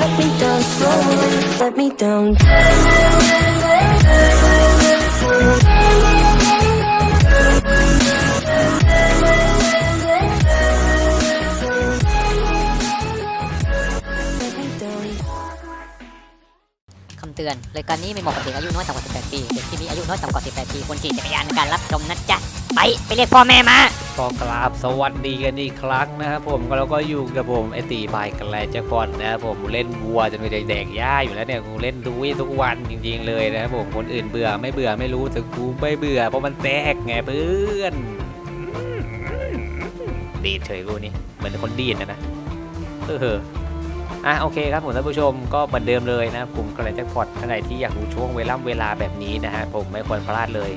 let me down Let me down. คำเตือนรายการนี้ไม่เหมาะกับเด็กอายุน้อยต่ำกว่า 18 ปี เด็กที่มีอายุน้อยต่ำกว่า 18 ปีควรขี่จักรยานในการรับชมนะจ๊ะ ไปไปเรียกพ่อแม่มาก็กราบสวัสดีกันอีกครั้งนะครับผมก็เราก็อยู่กับผมไอตีบายกันแลจ็คพอตนะครับผมเล่นวัวจนไปแดกหญ้าอยู่แล้วเนี่ยกูเล่นทุกวี่ทุกวันจริงๆเลยนะครับผมคนอื่นเบื่อไม่เบื่อไม่รู้แต่กูไม่เบื่อเพราะมันแตกไงเพื่อนดีดเฉยกูนี่เหมือนคนดีดนะนะเอออะโอเคครับผมท่านผู้ชมก็เหมือนเดิมเลยนะครับผมกระไรแจ็คพอตท่านใดที่อยากรู้ช่วงเวลาเวลาแบบนี้นะฮะผมไม่ควรพลาดเลย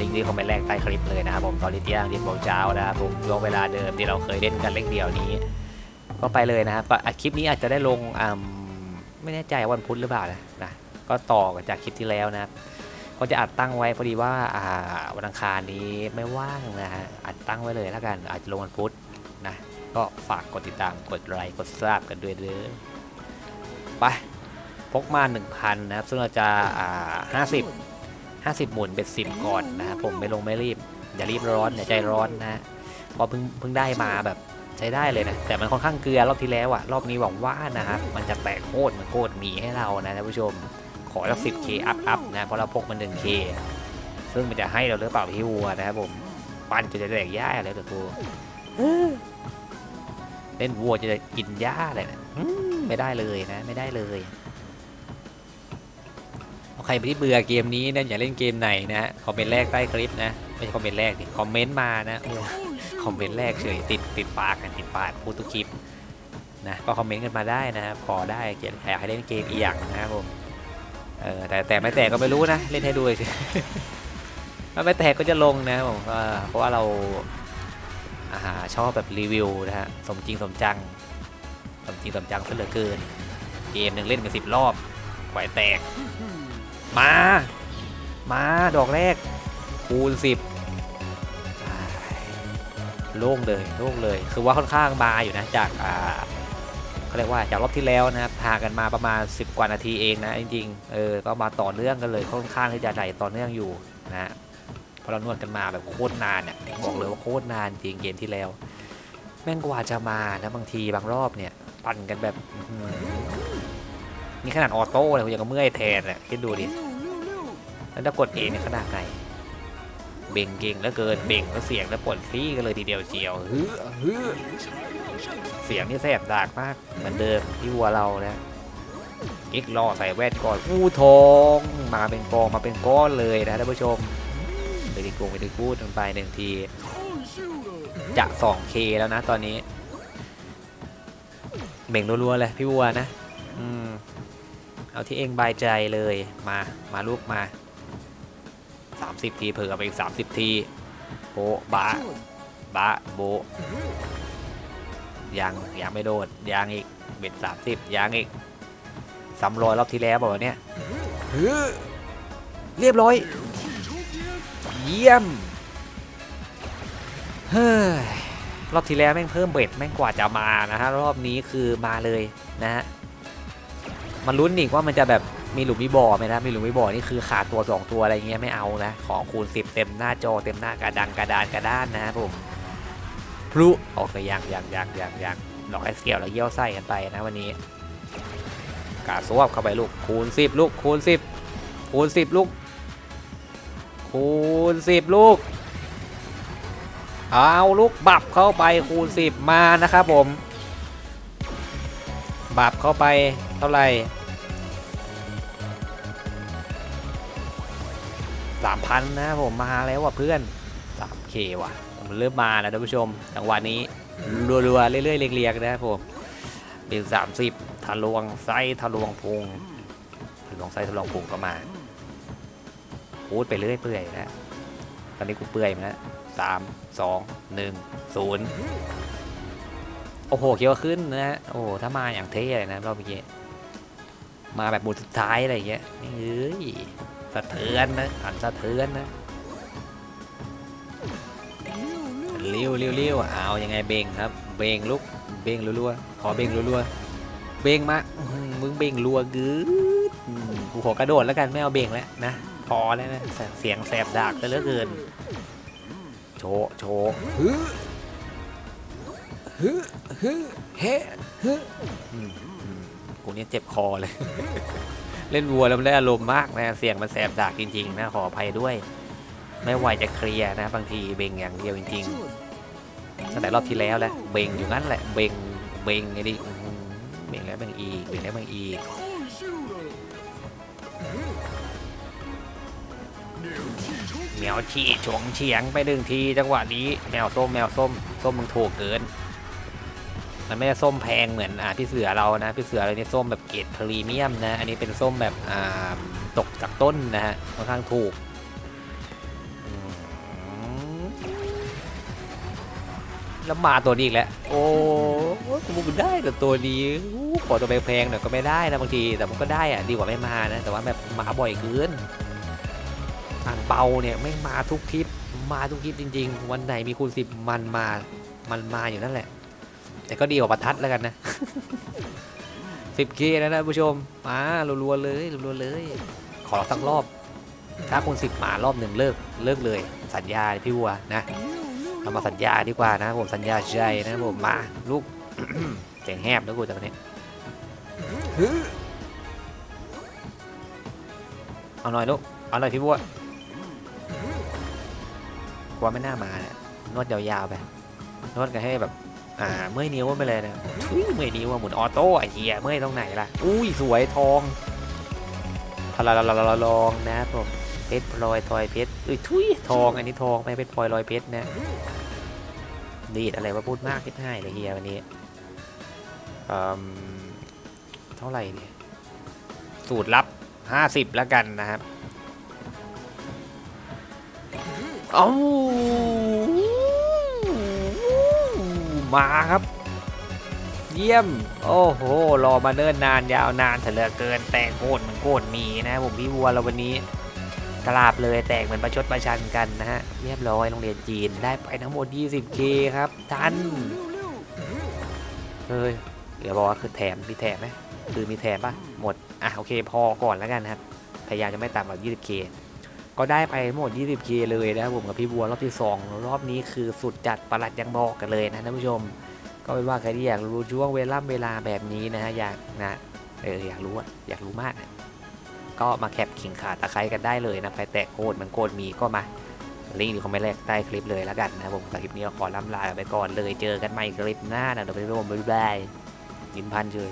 ลิงก์นี้คอมเมนต์แรกใต้คลิปเลยนะครับผมตอนลิเตียงดินโบเจ้านะครับผมช่วงเวลาเดิมที่เราเคยเล่นกันเล่นเดียวนี้ ก็ไปเลยนะครับก็อะคลิปนี้อาจจะได้ลงอ่ำไม่แน่ใจวันพุธหรือเปล่านะนะก็ต่อกันจากคลิปที่แล้วนะครับก็จะอัดตั้งไว้พอดีว่าอ่าวันอังคารนี้ไม่ว่างนะฮะอัดตั้งไว้เลยแล้วกันอาจจะลงวันพุธนะก็ฝากกดติดตามกดไลค์กดซับกันด้วยเด้อไปพกมา 1,000 นะครับ ซึ่งเราจะอ่า50 50 หมุนเป็นสิบก่อนนะครับผมไม่ลงไม่รีบ อย่ารีบร้อนอย่าใจร้อนนะฮะพอเพิ่งเพิ่งได้มาแบบใช้ได้เลยนะ แต่มันค่อนข้างเกลือรอบที่แล้วอะรอบนี้หวังว่านะครับมันจะแตกโคตรมันโคตรมีให้เรานะท่านผู้ชมขอสักสิบเคอัพอัพนะเพราะเราพกมันหนึ่งเคซึ่งมันจะให้เราหรือเปล่าพี่วัวนะครับผมปันจะจะแดกหญ้าแล้วแต่กูเล่นวัวจะกินหญ้าเลยนะไม่ได้เลยนะ ไม่ได้เลย ใครที่เบื่อเกมนี้นะอย่าเล่นเกมไหนนะคอมเมนต์แรกใต้คลิปนะไม่ใช่คอมเมนต์แรกดิคอมเมนต์มานะคอมเมนต์แรกเฉยติดติดปากกันติดปากพูดทุกคลิปนะก็คอมเมนต์กันมาได้นะครับพอได้เกียรอยากให้เล่นเกมอีกอย่างนะครับผมเออแต่แต่ไม่แตกก็ไม่รู้นะเล่นให้ดูสิถ้าไม่แตกก็จะลงนะผมเพราะว่าเราอาหาชอบแบบรีวิวนะฮะสมจริงสมจังสมจริงสมจังซะเหลือเกิน เกมหนึ่งเล่นกันสิบรอบไหวแตก มา มาดอกแรก คูณสิบโล่งเลยโล่งเลย คือว่าค่อนข้างมาอยู่นะจากอ่าเขาเรียกว่าจากรอบที่แล้วนะครับพากันมาประมาณ 10 กว่านาทีเองนะจริงๆเออก็มาต่อเนื่องกันเลยค่อนข้างที่จะไหลต่อเนื่องอยู่นะฮะเพราะเรานวดกันมาแบบโคตรนานเนี่ยบอกเลยว่าโคตรนานจริงเกมที่แล้ว แม่งกว่าจะมานะบางทีบางรอบเนี่ยปั่นกันแบบ นี่ขนาดออโต้เลยผมยังก็เมื่อยแทนเลยคิดดูดิ แล้วถ้ากดเองเนี่ยขนาดไหนเบ่งเก่งแล้วเกินเบ่งแล้วเสียงแล้วปวดขี้กันเลยทีเดียวเชียวฮึฮึเสียงนี่แสบดากมากเหมือนเดิมที่วัวเรานะอีกล่อใส่แว่นก่อนอู้ทองมาเป็นกองมาเป็นก้อนเลยนะท่านผู้ชมไปดีกูไปดีกูดมันไปหนึ่งทีจะ 2K แล้วนะตอนนี้เบ่งรัวๆเลยพี่วัวนะ อืมเอาที่เองบายใจเลยมามาลูกมา 30 ทีเผื่อไปอีก 30 ทีโบบะบะโบยังยังไม่โดดยังอีกเบ็ด30ยังอีกซ้ำรอยรอบที่แล้วบอกว่าเนี่ยเรียบร้อย เยี่ยมเฮ้ยรอบที่แล้วแม่งเพิ่มเบ็ดแม่งกว่าจะมานะฮะรอบนี้คือมาเลยนะฮะ มันลุ้นอีกว่ามันจะแบบมีหลุมมีบ่อไหมนะ มีหลุมมีบ่อนี่คือขาดตัว 2 ตัวอะไรเงี้ยไม่เอานะ ของคูณ 10 เต็มหน้าจอเต็มหน้ากระดังกระดานกระด้านนะครับผมพลุออกเลยยังยังยังยังยังดอกไอสเกลแล้วเยี่ยวไส้กันไปนะวันนี้ กาสวบเข้าไปลูกคูณ 10 ลูกคูณ 10 คูณ 10 ลูก คูณ 10 ลูก เอาลูกบับเข้าไปคูณ 10 มานะครับผม บับเข้าไป ท่าไหร่สามพันนะผมมาแล้วว่ะเพื่อนสามเคว่ะ มันเริ่มมาแล้วท่านผู้ชมจังหวะนี้รัวๆ เรื่อยๆเรียงๆ นะครับผมเป็นสามสิบทะลวงไส้ทะลวงพุงทะลวงไส้ทะลวงพุงก็มาพูดไปเรื่อยเปื่อยนะตอนนี้กูเปื่อยมาแล้วสามสองหนึ่งศูนย์โอ้โหเคียวขึ้นนะฮะโอ้โหถ้ามาอย่างเท่เลยนะรอบเมื่อกี้ มาแบบหมุนสุดท้ายอะไรอย่างเงี้ยนี่เอ้ยสะเทือนนะอันสะเทือนนะเลี้ยวเลี้ยวเลี้ยวเอายังไงเบงครับ เบงลุกเบงรัวๆขอเบงรัวๆเบงมาอื้อหือมึงเบงรัวกึดอืมกูขอกระโดดแล้วกันไม่เอาเบงแล้วนะพอแล้วนะเสียงแสบดากไปเหลือเกิน โชว์โชว์ฮึฮึฮึเฮ้ฮึอืมอืม กูเนี่ยเจ็บคอเลย เล่นวัวแล้วมันได้อารมณ์มากนะเสียงมันแสบดากจริงๆนะขออภัยด้วย ไม่ไหวจะเคลียร์นะ บางทีเบงอย่างเดียวจริงๆตั้งแต่รอบที่แล้วแหละเบงอยู่งั้นแหละเบงเบงไอ้ดิเบงแล้วเบงอีกเบงแล้วเบงอีกแมวฉี่ฉงเฉียงไปหนึ่งทีจังหวะนี้แมวส้มแมวส้มส้มมึงถูกเกิน มันไม่ได้ส้มแพงเหมือนอ่าพี่เสือเรานะพี่เสือเรานี่ส้มแบบเกรดพรีเมียมนะ อันนี้เป็นส้มแบบอ่าตกจากต้นนะฮะค่อนข้างถูกแล้วมาตัวนี้อีกแล้ว โอ้กูมันได้แต่ตัวนี้ขอตัวแพงๆหน่อยก็ไม่ได้นะบางที แต่มันก็ได้อะดีกว่าไม่มานะ แต่ว่าแบบมาบ่อยเกินอ่างเปาเนี่ยไม่มาทุกคลิป มาทุกคลิปจริง ๆ วันไหนมีคูณสิบมันมา มันมาอยู่นั่นแหละ แต่ก็ดีกว่าประทัดแล้วกันนะ 10k แล้วนะผู้ชมมารัวๆเลยรัวๆเลย ขอสักรอบ ถ้าคูณสิบมารอบหนึ่งเลิกเลิกเลย สัญญาพี่วัวนะเรามาสัญญาดีกว่านะผมสัญญาใจนะผมมาลูกเสียงแหบแล้วกูจากนี้เอาหน่อยลูกเอาหน่อยพี่บัวกลัวไม่น่ามาเนี่ยนวดยาวๆไปนวดกันให้แบบ อ่าเมื่อยนิ้วไปเลยนะทุยเมื่อยนิ้วอะหมุนออโต้ไอ้เหี้ยเมื่อยตรงไหนล่ะอุ้ยสวยทองพลาลาลาลาลองนะผมเพชรพลอยทอยเพชรอุ้ยทุยทองอันนี้ทองไม่เป็นพลอยลอยเพชรนะดีดอะไรว่าพูดมากที่ให้เลยเฮียวันนี้อืมเท่าไหร่เนี่ยสูตรลับ 50 แล้วกันนะครับ เอา มาครับ เยี่ยม โอ้โห รอมาเนิ่นนานยาวนานเถลือเกิน แต่โคตรมันโคตรมีนะผมพี่วัวเราวันนี้กราบเลยแตกเหมือนประชดประชันกันนะฮะเรียบร้อยโรงเรียนจีนได้ไปทั้งหมด 20k ครับทันเฮ้ยเดี๋ยวบอกว่าคือแถมมีแถมไหมคือมีแถมปะหมด อะโอเคพอก่อนแล้วกันนะครับ พยายามจะไม่ต่ำกว่า 20k ก็ได้ไปหมด 20k เลยนะครับผมกับพี่บัวรอบที่ 2 รอบนี้คือสุดจัดประหลัดยังบอกกันเลยนะท่านผู้ชม ก็เป็นว่าใครที่อยากรู้ช่วงเวลาเวลาแบบนี้นะฮะอยากนะเอออยากรู้อยากรู้มาก ก็มาแคปขิงขาตะไคร้กันได้เลยนะใครแตกโคตรมันโคตรมีก็มาลิงก์อยู่คอมเมนต์แรกใต้คลิปเลยแล้วกันนะครับผมสำหรับคลิปนี้ขอล่ำลาไปก่อนเลยเจอกันใหม่คลิปหน้านะเดี๋ยวไปร่วมบ๊ายบายยินพันเชย